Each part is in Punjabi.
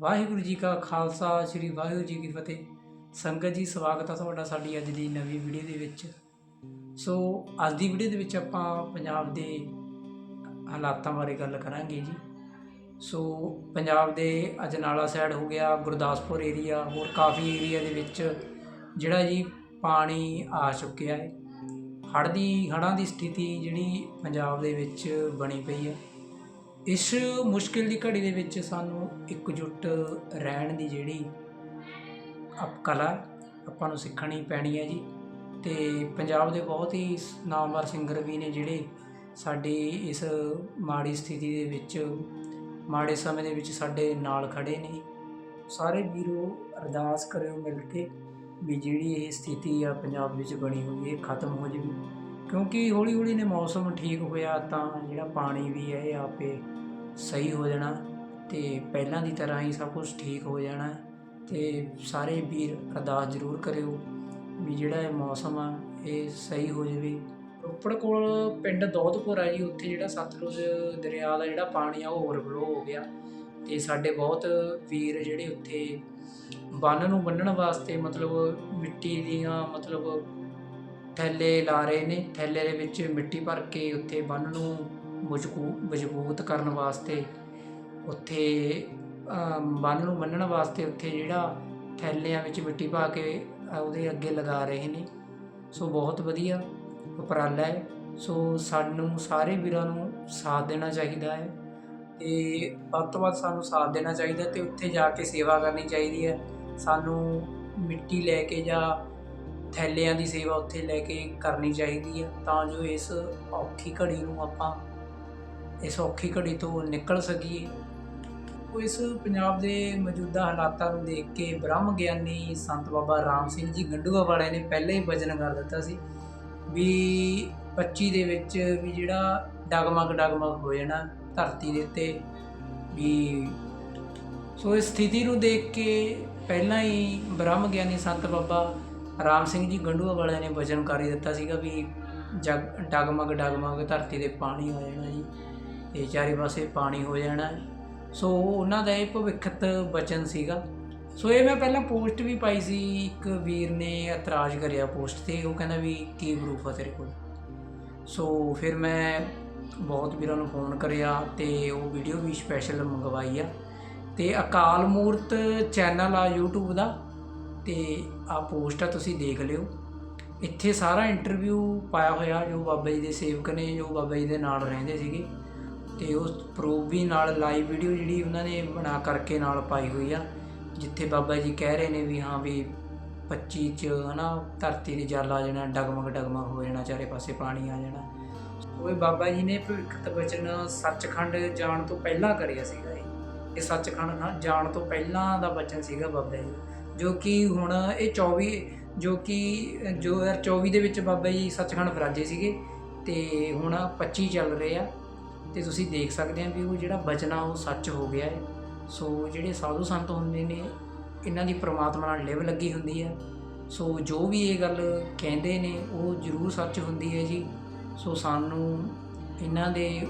ਵਾਹਿਗੁਰੂ ਜੀ ਕਾ ਖਾਲਸਾ, ਸ੍ਰੀ ਵਾਹਿਗੁਰੂ ਜੀ ਕੀ ਫਤਿਹ। ਸੰਗਤ ਜੀ, ਸਵਾਗਤ ਆ ਤੁਹਾਡਾ ਸਾਡੀ ਅੱਜ ਦੀ ਨਵੀਂ ਵੀਡੀਓ ਦੇ ਵਿੱਚ। ਸੋ, ਅੱਜ ਦੀ ਵੀਡੀਓ ਦੇ ਵਿੱਚ ਆਪਾਂ ਪੰਜਾਬ ਦੇ ਹਾਲਾਤਾਂ ਬਾਰੇ ਗੱਲ ਕਰਾਂਗੇ ਜੀ। ਸੋ, ਪੰਜਾਬ ਦੇ ਅਜਨਾਲਾ ਸਾਈਡ ਹੋ ਗਿਆ, ਗੁਰਦਾਸਪੁਰ ਏਰੀਆ ਹੋਰ ਕਾਫੀ ਏਰੀਆ ਦੇ ਵਿੱਚ ਜਿਹੜਾ ਜੀ ਪਾਣੀ ਆ ਚੁੱਕਿਆ ਹੈ। ਹੜ੍ਹ ਦੀ, ਹੜ੍ਹਾਂ ਦੀ ਸਥਿਤੀ ਜਿਹੜੀ ਪੰਜਾਬ ਦੇ ਵਿੱਚ ਬਣੀ ਪਈ ਹੈ। ਇਸ ਮੁਸ਼ਕਿਲ ਦੀ ਘੜੀ ਦੇ ਵਿੱਚ ਸਾਨੂੰ ਇਕਜੁੱਟ ਰਹਿਣ ਦੀ ਜਿਹੜੀ ਅਪ ਕਲਾ ਆਪਾਂ ਨੂੰ ਸਿੱਖਣੀ ਪੈਣੀ ਹੈ ਜੀ। ਤੇ ਪੰਜਾਬ ਦੇ ਬਹੁਤ ਹੀ ਨਾਮਵਰ ਸਿੰਗਰ ਵੀ ਨੇ ਜਿਹੜੇ ਸਾਡੀ ਇਸ ਮਾੜੀ ਸਥਿਤੀ ਦੇ ਵਿੱਚ, ਮਾੜੇ ਸਮੇਂ ਦੇ ਵਿੱਚ ਸਾਡੇ ਨਾਲ ਖੜੇ ਨੇ। ਸਾਰੇ ਵੀਰੋ, ਅਰਦਾਸ ਕਰਿਓ ਮਿਲ ਕੇ ਵੀ ਜਿਹੜੀ ਇਹ ਸਥਿਤੀ ਆ ਪੰਜਾਬ ਵਿੱਚ ਬਣੀ ਹੋਈ ਹੈ ਇਹ ਖਤਮ ਹੋ ਜਾਵੇ। ਕਿਉਂਕਿ ਹੌਲੀ ਹੌਲੀ ਨੇ ਮੌਸਮ ਠੀਕ ਹੋਇਆ ਤਾਂ ਜਿਹੜਾ ਪਾਣੀ ਵੀ ਹੈ, ਇਹ ਆਪੇ ਸਹੀ ਹੋ ਜਾਣਾ ਤੇ ਪਹਿਲਾਂ ਦੀ ਤਰ੍ਹਾਂ ਹੀ ਸਭ ਕੁਝ ਠੀਕ ਹੋ ਜਾਣਾ ਤੇ ਸਾਰੇ ਵੀਰ ਅਰਦਾਸ ਜ਼ਰੂਰ ਕਰਿਓ ਵੀ ਜਿਹੜਾ ਇਹ ਮੌਸਮ ਆ, ਇਹ ਸਹੀ ਹੋ ਜਾਵੇ। ਰੋਪੜ ਕੋਲ ਪਿੰਡ ਦੌਦਪੁਰ ਆ ਜੀ, ਉੱਥੇ ਜਿਹੜਾ ਸਤਲੁਜ ਦਰਿਆ ਦਾ ਜਿਹੜਾ ਪਾਣੀ ਆ, ਉਹ ਓਵਰਫਲੋ ਹੋ ਗਿਆ ਤੇ ਸਾਡੇ ਬਹੁਤ ਵੀਰ ਜਿਹੜੇ ਉੱਥੇ ਬੰਨ ਨੂੰ ਬੰਨਣ ਵਾਸਤੇ ਮਤਲਬ ਮਿੱਟੀ ਦੀਆਂ ਮਤਲਬ ਥੈਲੇ ਲਾ ਰਹੇ ਨੇ ਥੈਲੇ ਦੇ ਵਿੱਚ ਮਿੱਟੀ ਭਰ ਕੇ ਉੱਥੇ ਬੰਨ ਨੂੰ ਮਜ਼ਬੂ ਮਜ਼ਬੂਤ ਕਰਨ ਵਾਸਤੇ ਉੱਥੇ ਅਮ, ਬੰਨ ਨੂੰ ਬੰਨਣ ਵਾਸਤੇ ਉੱਥੇ ਜਿਹੜਾ ਥੈਲਿਆਂ ਵਿੱਚ ਮਿੱਟੀ ਪਾ ਕੇ ਉਹਦੇ ਅੱਗੇ ਲਗਾ ਰਹੇ ਨੇ। ਸੋ ਬਹੁਤ ਵਧੀਆ ਉਪਰਾਲਾ ਹੈ। ਸੋ ਸਾਨੂੰ ਸਾਰੇ ਵੀਰਾਂ ਨੂੰ ਸਾਥ ਦੇਣਾ ਚਾਹੀਦਾ ਹੈ ਤੇ ਵੱਧ ਤੋਂ ਵੱਧ ਸਾਨੂੰ ਸਾਥ ਦੇਣਾ ਚਾਹੀਦਾ ਤੇ ਉੱਥੇ ਜਾ ਕੇ ਸੇਵਾ ਕਰਨੀ ਚਾਹੀਦੀ ਹੈ। ਸਾਨੂੰ ਮਿੱਟੀ ਲੈ ਕੇ ਜਾਂ ਥੈਲਿਆਂ ਦੀ ਸੇਵਾ ਉੱਥੇ ਲੈ ਕੇ ਕਰਨੀ ਚਾਹੀਦੀ ਹੈ ਤਾਂ ਜੋ ਇਸ ਔਖੀ ਘੜੀ ਨੂੰ ਆਪਾਂ ਇਸ ਔਖੀ ਘੜੀ ਤੋਂ ਨਿਕਲ ਸਕੀਏ। ਇਸ ਪੰਜਾਬ ਦੇ ਮੌਜੂਦਾ ਹਾਲਾਤਾਂ ਨੂੰ ਦੇਖ ਕੇ ਬ੍ਰਹਮ ਗਿਆਨੀ ਸੰਤ ਬਾਬਾ ਰਾਮ ਸਿੰਘ ਜੀ ਗੰਡੂਆ ਵਾਲੇ ਨੇ ਪਹਿਲਾਂ ਹੀ ਵਚਨ ਕਰ ਦਿੱਤਾ ਸੀ ਵੀ 25 ਦੇ ਵਿੱਚ ਵੀ ਜਿਹੜਾ ਡਗਮਗ ਡਗਮਗ ਹੋ ਜਾਣਾ ਧਰਤੀ ਦੇ ਉੱਤੇ ਵੀ ਸੋ ਇਸ ਸਥਿਤੀ ਨੂੰ ਦੇਖ ਕੇ ਪਹਿਲਾਂ ਹੀ ਬ੍ਰਹਮ ਗਿਆਨੀ ਸੰਤ ਬਾਬਾ ਰਾਮ ਸਿੰਘ ਜੀ ਗੰਡੂਆ ਵਾਲਿਆਂ ਨੇ ਵਚਨ ਕਰੀ ਦਿੱਤਾ ਸੀਗਾ ਵੀ ਜਗ, ਡਗਮਗ ਡਗਮਗ, ਧਰਤੀ ਦੇ ਪਾਣੀ ਹੋ ਜਾਣਾ ਜੀ। ਤੇ ਚਾਰੇ ਪਾਸੇ ਪਾਣੀ ਹੋ ਜਾਣਾ। ਸੋ ਉਹਨਾਂ ਦਾ ਇਹ ਭਵਿੱਖਤ ਵਚਨ ਸੀਗਾ। ਸੋ ਇਹ ਮੈਂ ਪਹਿਲਾਂ ਪੋਸਟ ਵੀ ਪਾਈ ਸੀ, ਇੱਕ ਵੀਰ ਨੇ ਇਤਰਾਜ਼ ਕਰਿਆ ਪੋਸਟ ਤੇ, ਉਹ ਕਹਿੰਦਾ ਵੀ ਕੀ ਪ੍ਰੂਫ ਆ ਤੇਰੇ ਕੋਲ? ਸੋ ਫਿਰ ਮੈਂ ਬਹੁਤ ਵੀਰਾਂ ਨੂੰ ਫੋਨ ਕਰਿਆ ਤੇ ਉਹ ਵੀਡੀਓ ਵੀ ਸਪੈਸ਼ਲ ਮੰਗਵਾਈ ਆ। ਤੇ ਅਕਾਲ ਮੂਰਤ ਚੈਨਲ ਆ YouTube ਦਾ ਤੇ ਆ ਪੋਸਟ ਆ ਤੁਸੀਂ ਦੇਖ ਲਿਓ। ਇੱਥੇ ਸਾਰਾ ਇੰਟਰਵਿਊ ਪਾਇਆ ਹੋਇਆ, ਜੋ ਬਾਬਾ ਜੀ ਦੇ ਸੇਵਕ ਨੇ, ਜੋ ਬਾਬਾ ਜੀ ਦੇ ਨਾਲ ਰਹਿੰਦੇ ਸੀਗੇ। ਤੇ ਉਸ ਪ੍ਰੂਫ ਵੀ ਨਾਲ ਲਾਈਵ ਵੀਡੀਓ ਜਿਹੜੀ ਉਹਨਾਂ ਨੇ ਬਣਾ ਕਰਕੇ ਨਾਲ ਪਾਈ ਹੋਈ ਆ, ਜਿੱਥੇ ਬਾਬਾ ਜੀ ਕਹਿ ਰਹੇ ਨੇ ਵੀ ਹਾਂ ਵੀ 25 ਚ ਹਨਾ, ਧਰਤੀ ਦੇ ਜਲ ਆ ਜਾਣਾ, ਡਗਮਗ ਡਗਮਗ ਹੋ ਜਾਣਾ, ਚਾਰੇ ਪਾਸੇ ਪਾਣੀ ਆ ਜਾਣਾ। ਉਹ ਬਾਬਾ ਜੀ ਨੇ ਭਵਿੱਖਤ ਵਚਨ ਸੱਚਖੰਡ ਜਾਣ ਤੋਂ ਪਹਿਲਾਂ ਕਰਿਆ ਸੀਗਾ ਇਹ। ਇਹ ਸੱਚਖੰਡ ਨਾ, ਜਾਣ ਤੋਂ ਪਹਿਲਾਂ ਦਾ ਵਚਨ ਸੀਗਾ ਬਾਬਾ ਜੀ। ਜੋ ਕਿ ਹੁਣ ਇਹ 24 ਜੋ ਕਿ 2024 ਦੇ ਵਿੱਚ ਬਾਬਾ ਜੀ ਸੱਚਖੰਡ ਫਰਾਜੇ ਸੀਗੇ ਤੇ ਹੁਣ 25 ਚੱਲ ਰਹੇ ਆ। ਤੇ ਤੁਸੀਂ ਦੇਖ ਸਕਦੇ ਆ ਵੀ ਉਹ ਜਿਹੜਾ ਬਚਨਾ ਉਹ ਸੱਚ ਹੋ ਗਿਆ ਹੈ। ਸੋ ਜਿਹੜੇ ਸਾਧੂ ਸੰਤ ਹੁੰਦੇ ਨੇ, ਇਹਨਾਂ ਦੀ ਪ੍ਰਮਾਤਮਾ ਨਾਲ ਲਿਵ ਲੱਗੀ ਹੁੰਦੀ ਹੈ ਸੋ ਜੋ ਵੀ ਇਹ ਗੱਲ ਕਹਿੰਦੇ ਨੇ, ਉਹ ਜ਼ਰੂਰ ਸੱਚ ਹੁੰਦੀ ਹੈ ਜੀ। ਸੋ ਸਾਨੂੰ ਇਹਨਾਂ ਦੇ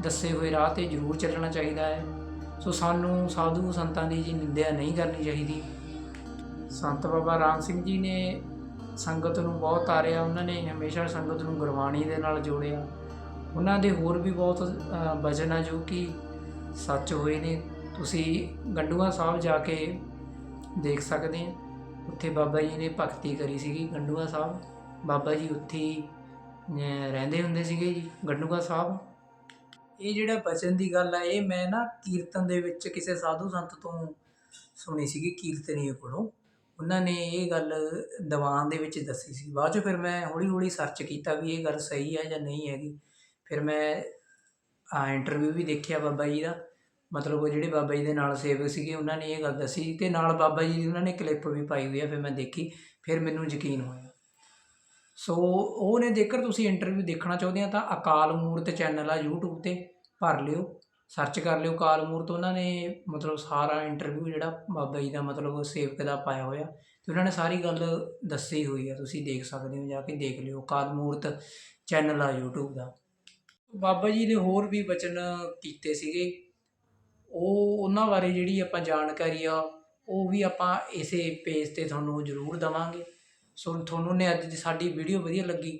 ਦੱਸੇ ਹੋਏ ਰਾਹ ਤੇ ਜ਼ਰੂਰ ਚੱਲਣਾ ਚਾਹੀਦਾ ਹੈ। ਸੋ ਸਾਨੂੰ ਸਾਧੂ ਸੰਤਾਂ ਦੀ ਜੀ ਨਿੰਦਿਆ ਨਹੀਂ ਕਰਨੀ ਚਾਹੀਦੀ। ਸੰਤ ਬਾਬਾ ਰਾਮ ਸਿੰਘ ਜੀ ਨੇ ਸੰਗਤ ਨੂੰ ਬਹੁਤ ਤਾਰਿਆ ਉਹਨਾਂ ਨੇ ਹਮੇਸ਼ਾ ਸੰਗਤ ਨੂੰ ਗੁਰਬਾਣੀ ਦੇ ਨਾਲ ਜੋੜਿਆ। ਉਹਨਾਂ ਦੇ ਹੋਰ ਵੀ ਬਹੁਤ ਅ, ਵਚਨ ਆ ਜੋ ਕਿ ਸੱਚ ਹੋਏ ਨੇ। ਤੁਸੀਂ ਗੰਡੂਆ ਸਾਹਿਬ ਜਾ ਕੇ ਦੇਖ ਸਕਦੇ ਆ। ਉੱਥੇ ਬਾਬਾ ਜੀ ਨੇ ਭਗਤੀ ਕਰੀ ਸੀਗੀ ਗੰਡੂਆ ਸਾਹਿਬ। ਬਾਬਾ ਜੀ ਉੱਥੇ ਰਹਿੰਦੇ ਹੁੰਦੇ ਸੀਗੇ ਜੀ ਗੰਡੂਆ ਸਾਹਿਬ। ਇਹ ਜਿਹੜਾ ਬਚਨ ਦੀ ਗੱਲ ਆ ਇਹ ਮੈਂ ਨਾ ਕੀਰਤਨ ਦੇ ਵਿੱਚ ਕਿਸੇ ਸਾਧੂ ਸੰਤ ਤੋਂ ਸੁਣੀ ਸੀਗੀ ਕੀਰਤਨੀਏ ਕੋਲੋਂ। ਉਹਨਾਂ ਨੇ ਇਹ ਗੱਲ ਦੀਵਾਨ ਦੇ ਵਿੱਚ ਦੱਸੀ ਸੀ। ਬਾਅਦ 'ਚ ਫਿਰ ਮੈਂ ਹੌਲੀ ਹੌਲੀ ਸਰਚ ਕੀਤਾ ਵੀ ਇਹ ਗੱਲ ਸਹੀ ਹੈ ਜਾਂ ਨਹੀਂ ਹੈਗੀ। ਫਿਰ ਮੈਂ ਆ ਇੰਟਰਵਿਊ ਵੀ ਦੇਖਿਆ ਬਾਬਾ ਜੀ ਦਾ। ਮਤਲਬ ਉਹ ਜਿਹੜੇ ਬਾਬਾ ਜੀ ਦੇ ਨਾਲ ਸੇਵਕ ਸੀਗੇ, ਉਹਨਾਂ ਨੇ ਇਹ ਗੱਲ ਦੱਸੀ ਤੇ ਨਾਲ ਬਾਬਾ ਜੀ ਦੀ ਉਹਨਾਂ ਨੇ ਕਲਿੱਪ ਵੀ ਪਾਈ ਹੋਈ ਆ, ਫਿਰ ਮੈਂ ਦੇਖੀ, ਫਿਰ ਮੈਨੂੰ ਯਕੀਨ ਹੋਇਆ। ਸੋ ਉਹਨੇ ਜੇਕਰ ਤੁਸੀਂ ਇੰਟਰਵਿਊ ਦੇਖਣਾ ਚਾਹੁੰਦੇ ਆ ਤਾਂ ਅਕਾਲ ਮੂਰਤ ਚੈਨਲ ਆ YouTube ਤੇ, ਭਰ ਲਿਓ। ਸਰਚ ਕਰ ਲਿਓ ਅਕਾਲ ਮੂਰਤ ਉਹਨਾਂ ਨੇ ਮਤਲਬ ਸਾਰਾ ਇੰਟਰਵਿਊ ਜਿਹੜਾ ਬਾਬਾ ਜੀ ਦਾ ਮਤਲਬ ਸੇਵਕ ਦਾ ਪਾਇਆ ਹੋਇਆ ਤੇ ਉਹਨਾਂ ਨੇ ਸਾਰੀ ਗੱਲ ਦੱਸੀ ਹੋਈ ਆ। ਤੁਸੀਂ ਦੇਖ ਸਕਦੇ ਹੋ ਜਾ ਕੇ ਦੇਖ ਲਿਓ ਅਕਾਲ ਮੂਰਤ ਚੈਨਲ ਆ YouTube ਦਾ। ਬਾਬਾ ਜੀ ਨੇ ਹੋਰ ਵੀ ਬਚਨ ਕੀਤੇ ਸੀਗੇ। ਉਹ ਉਹਨਾਂ ਬਾਰੇ ਜਿਹੜੀ ਆਪਾਂ ਜਾਣਕਾਰੀ ਆ, ਉਹ ਵੀ ਆਪਾਂ ਇਸੇ ਪੇਜ ਤੇ ਤੁਹਾਨੂੰ ਜ਼ਰੂਰ ਦਵਾਂਗੇ। ਸੋ ਤੁਹਾਨੂੰ ਨੇ ਅੱਜ ਦੀ ਸਾਡੀ ਵੀਡੀਓ ਵਧੀਆ ਲੱਗੀ,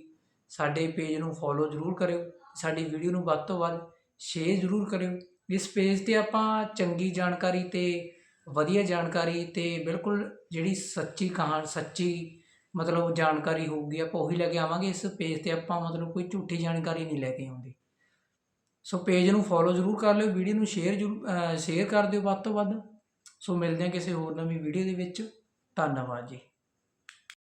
ਸਾਡੇ ਪੇਜ ਨੂੰ ਫੋਲੋ ਜ਼ਰੂਰ ਕਰਿਓ। ਸਾਡੀ ਵੀਡੀਓ ਨੂੰ ਵੱਧ ਤੋਂ ਵੱਧ ਸ਼ੇਅਰ ਜ਼ਰੂਰ ਕਰਿਓ। ਇਸ ਪੇਜ ਤੇ ਆਪਾਂ ਚੰਗੀ ਜਾਣਕਾਰੀ ਤੇ ਵਧੀਆ ਜਾਣਕਾਰੀ ਤੇ ਬਿਲਕੁਲ ਜਿਹੜੀ ਸੱਚੀ ਕਹਾਣੀ, ਸੱਚੀ ਮਤਲਬ ਜਾਣਕਾਰੀ ਹੋਊਗੀ, ਆਪਾਂ ਉਹੀ ਲੈ ਕੇ ਆਵਾਂਗੇ। ਇਸ ਪੇਜ ਤੇ ਆਪਾਂ ਮਤਲਬ ਕੋਈ ਝੂਠੀ ਜਾਣਕਾਰੀ ਨਹੀਂ ਲੈ ਕੇ ਆਉਂਦੇ। ਸੋ ਪੇਜ ਨੂੰ ਫੋਲੋ ਜ਼ਰੂਰ ਕਰ ਲਿਓ ਵੀਡੀਓ ਨੂੰ ਸ਼ੇਅਰ ਜ਼ਰੂਰ ਸ਼ੇਅਰ ਕਰ ਦਿਓ ਵੱਧ ਤੋਂ ਵੱਧ। ਸੋ ਮਿਲਦੇ ਹਾਂ ਕਿਸੇ ਹੋਰ ਨਵੀਂ ਵੀਡੀਓ ਦੇ ਵਿੱਚ। ਧੰਨਵਾਦ ਜੀ।